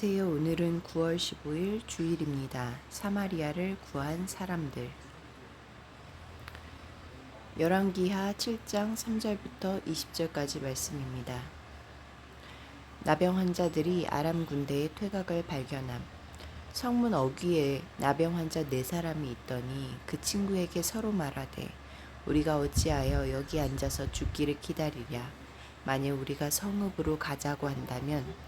안녕하세요. 오늘은 9월 15일 주일입니다. 사마리아를 구한 사람들. 열왕기하 7장 3절부터 20절까지 말씀입니다. 나병 환자들이 아람 군대의 퇴각을 발견함. 성문 어귀에 나병 환자 네 사람이 있더니 그 친구에게 서로 말하되 우리가 어찌하여 여기 앉아서 죽기를 기다리랴. 만일 우리가 성읍으로 가자고 한다면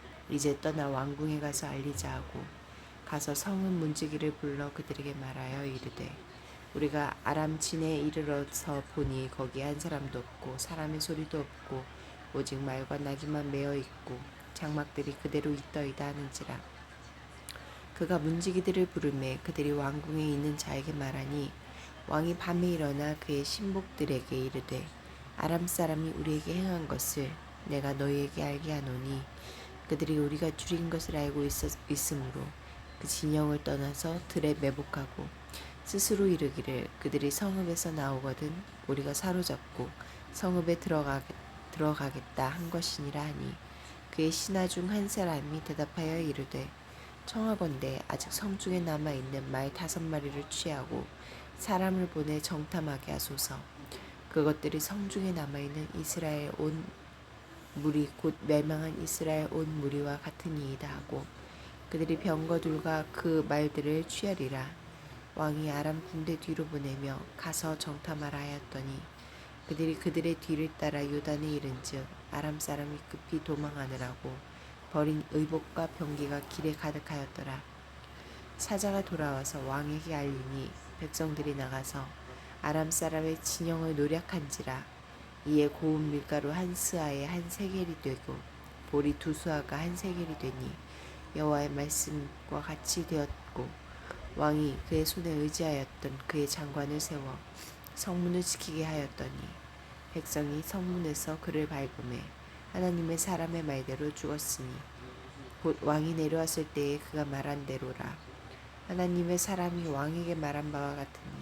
이제 떠나 왕궁에 가서 알리자 하고 가서 성은 문지기를 불러 그들에게 말하여 이르되 우리가 아람 진에 이르러서 보니 거기 한 사람도 없고 사람의 소리도 없고 오직 말과 나귀만 메어 있고 장막들이 그대로 있더이다 하는지라. 그가 문지기들을 부르매 그들이 왕궁에 있는 자에게 말하니 왕이 밤에 일어나 그의 신복들에게 이르되 아람 사람이 우리에게 행한 것을 내가 너희에게 알게 하노니 그들이 우리가 줄인 것을 알고 있었, 있으므로 그 진영을 떠나서 들에 매복하고 스스로 이르기를 그들이 성읍에서 나오거든 우리가 사로잡고 성읍에 들어가, 들어가겠다 한 것이니라 하니 그의 신하 중 한 사람이 대답하여 이르되 청하건대 아직 성중에 남아 있는 말 다섯 마리를 취하고 사람을 보내 정탐하게 하소서. 그것들이 성중에 남아 있는 이스라엘 온 무리 곧 멸망한 이스라엘 온 무리와 같으니이다 하고 그들이 병거들과 그 말들을 취하리라. 왕이 아람 군대 뒤로 보내며 가서 정탐하라 하였더니 그들이 그들의 뒤를 따라 요단에 이른즉 아람 사람이 급히 도망하느라고 버린 의복과 병기가 길에 가득하였더라. 사자가 돌아와서 왕에게 알리니 백성들이 나가서 아람 사람의 진영을 노력한지라 이에 고운 밀가루 한 스아에 한 세겔이 되고 보리 두 수아가 한 세겔이 되니 여호와의 말씀과 같이 되었고 왕이 그의 손에 의지하였던 그의 장관을 세워 성문을 지키게 하였더니 백성이 성문에서 그를 밟음에 하나님의 사람의 말대로 죽었으니 곧 왕이 내려왔을 때에 그가 말한 대로라. 하나님의 사람이 왕에게 말한 바와 같으니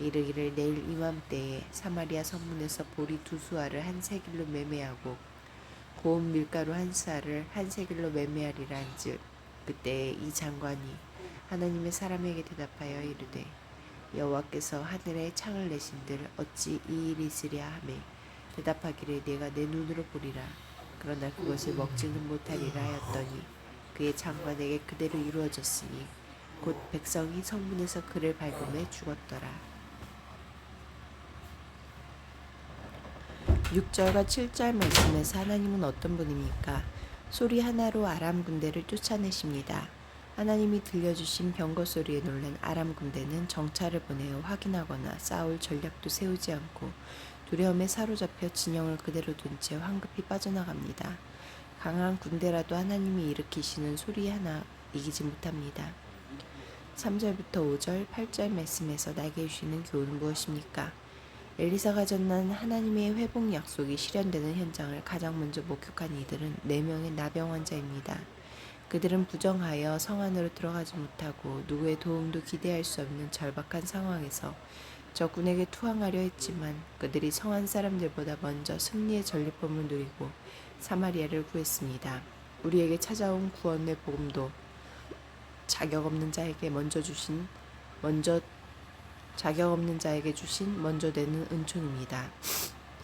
이르기를 내일 이맘때에 사마리아 성문에서 보리 두 수알을 한 세길로 매매하고 고운 밀가루 한 수알을 한 세길로 매매하리라 한즉 그때 이 장관이 하나님의 사람에게 대답하여 이르되 여호와께서 하늘에 창을 내신들 어찌 이 일이 있으랴 하매 대답하기를 내가 내 눈으로 보리라 그러나 그것을 먹지는 못하리라 하였더니 그의 장관에게 그대로 이루어졌으니 곧 백성이 성문에서 그를 밟음에 죽었더라. 6절과 7절 말씀에서 하나님은 어떤 분입니까? 소리 하나로 아람 군대를 쫓아내십니다. 하나님이 들려주신 병거 소리에 놀란 아람 군대는 정찰을 보내어 확인하거나 싸울 전략도 세우지 않고 두려움에 사로잡혀 진영을 그대로 둔 채 황급히 빠져나갑니다. 강한 군대라도 하나님이 일으키시는 소리 하나 이기지 못합니다. 3절부터 5절, 8절 말씀에서 나에게 주시는 교훈은 무엇입니까? 엘리사가 전한 하나님의 회복 약속이 실현되는 현장을 가장 먼저 목격한 이들은 4명의 나병 환자입니다. 그들은 부정하여 성 안으로 들어가지 못하고 누구의 도움도 기대할 수 없는 절박한 상황에서 적군에게 투항하려 했지만 그들이 성한 사람들보다 먼저 승리의 전리품을 누리고 사마리아를 구했습니다. 우리에게 찾아온 구원의 복음도 자격 없는 자에게 먼저 주신 먼저 자격 없는 자에게 주신 먼저 되는 은총입니다.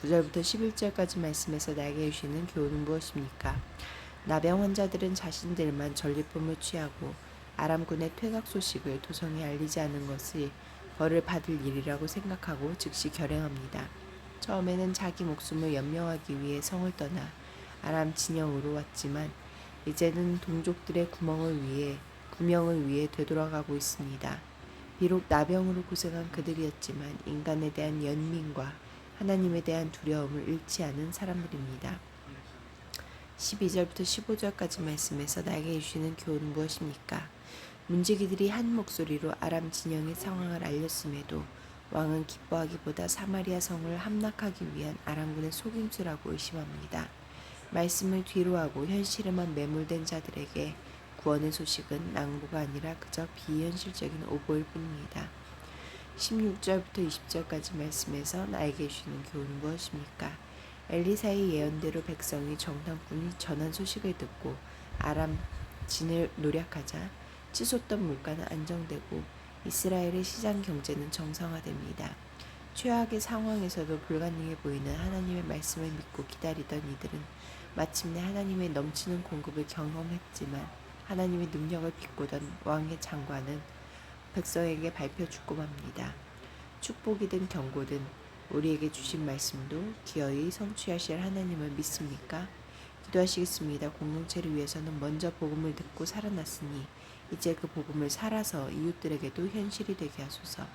9절부터 11절까지 말씀에서 나에게 주시는 교훈은 무엇입니까? 나병 환자들은 자신들만 전리품을 취하고 아람군의 퇴각 소식을 도성에 알리지 않은 것이 벌을 받을 일이라고 생각하고 즉시 결행합니다. 처음에는 자기 목숨을 연명하기 위해 성을 떠나 아람 진영으로 왔지만 이제는 동족들의 구멍을 위해 구명을 위해 되돌아가고 있습니다. 비록 나병으로 고생한 그들이었지만 인간에 대한 연민과 하나님에 대한 두려움을 잃지 않은 사람들입니다. 12절부터 15절까지 말씀에서 나에게 주시는 교훈은 무엇입니까? 문지기들이 한 목소리로 아람 진영의 상황을 알렸음에도 왕은 기뻐하기보다 사마리아 성을 함락하기 위한 아람군의 속임수라고 의심합니다. 말씀을 뒤로하고 현실에만 매몰된 자들에게 구원의 소식은 낭보가 아니라 그저 비현실적인 오보일 뿐입니다. 16절부터 20절까지 말씀에서 나에게 주시는 교훈은 무엇입니까? 엘리사의 예언대로 백성이 정탐꾼이 전한 소식을 듣고 아람 진을 노력하자 치솟던 물가는 안정되고 이스라엘의 시장 경제는 정상화됩니다. 최악의 상황에서도 불가능해 보이는 하나님의 말씀을 믿고 기다리던 이들은 마침내 하나님의 넘치는 공급을 경험했지만 하나님의 능력을 비꼬던 왕의 장관은 백성에게 발표 주고맙니다. 축복이든 경고든 우리에게 주신 말씀도 기어이 성취하실 하나님을 믿습니까? 기도하시겠습니다. 공동체를 위해서는 먼저 복음을 듣고 살아났으니 이제 그 복음을 살아서 이웃들에게도 현실이 되게 하소서.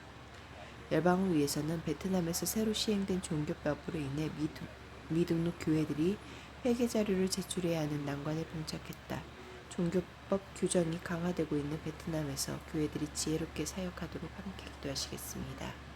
열방을 위해서는 베트남에서 새로 시행된 종교법으로 인해 미등, 미등록 교회들이 회계 자료를 제출해야 하는 난관에 봉착했다. 종교법 규정이 강화되고 있는 베트남에서 교회들이 지혜롭게 사역하도록 함께 기도하시겠습니다.